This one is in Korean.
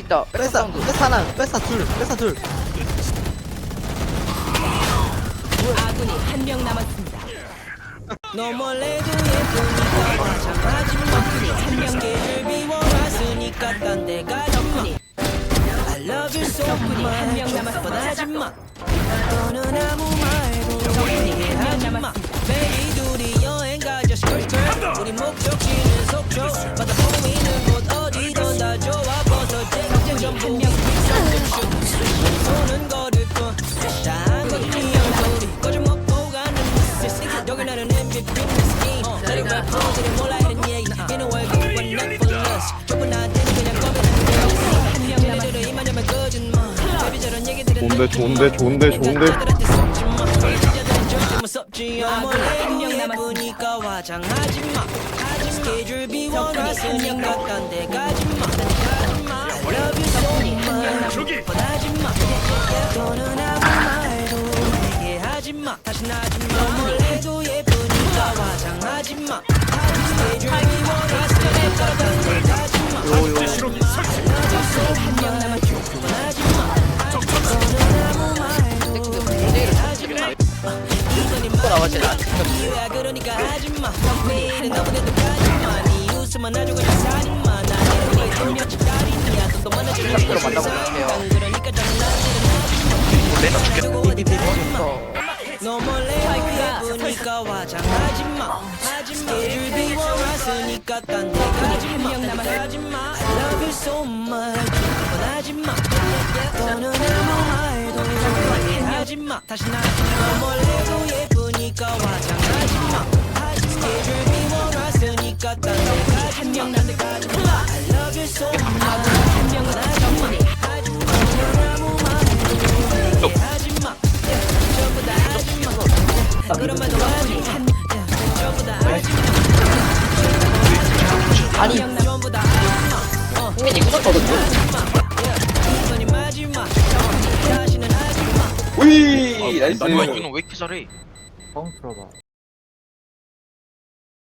있다. 백사 사운드. 뺏사 하나 뺏사 둘 뺏사 둘 아군이 한 명 남았습니다. 너 몰래도 예쁘니까 화장하지 마. 한명 개를 비워놨으니까 딴 데 가지 마. I love you so much. 한명 남았어. 뻔하지 마. 너는 아무 말도 하지 마. 매일 가 포즈를 몰라 이런 얘기. 얘는 월급은 Netflix. 조금 나한테는 그냥 얘기. 얘네들은 이만하면 거짓말. baby 저런 얘기들은 좋은데 좋은데 좋은데 좋은데 한명 남았으니까 화장하지 마. 스케줄 비워놨으니까 딴데 가지 마. I love you so much. 뻔하지 마. 너는 아무 말도 내게 하지 마. 다시 나지 마. 몰래도 예쁘니까 화장하지 마. 나와지 나. 이유야 그러니까 하지마 매일은 너보다도 가지마 네 웃음만 아주 그냥 살인마 나 이런 거에 좀몇 달이냐 돈도 많아지는 그럼 만나볼게요. 그러니까 장난질은 몰래 나 죽겠다. 하지마 너 몰래 예쁘니까 화장하지마 하지마 스케줄 비워놨으니까 딴데 가지마 가지마 I love you so much 하지마 너는 아무 말도 하지 마 다시 나지마 몰래도 예쁘니까 화장하지마 하지 마 스케줄 비워놨으니까 딴데 가지마 딴데 가지마 I love you so much 한명은 하지마 하지마 너는 아무 말도 하지 마 전부 다 하지마 아니. 흥민이 끊었거든요. 우이 나이스 나 이거 왜 이렇게 잘해? 뻥 틀어봐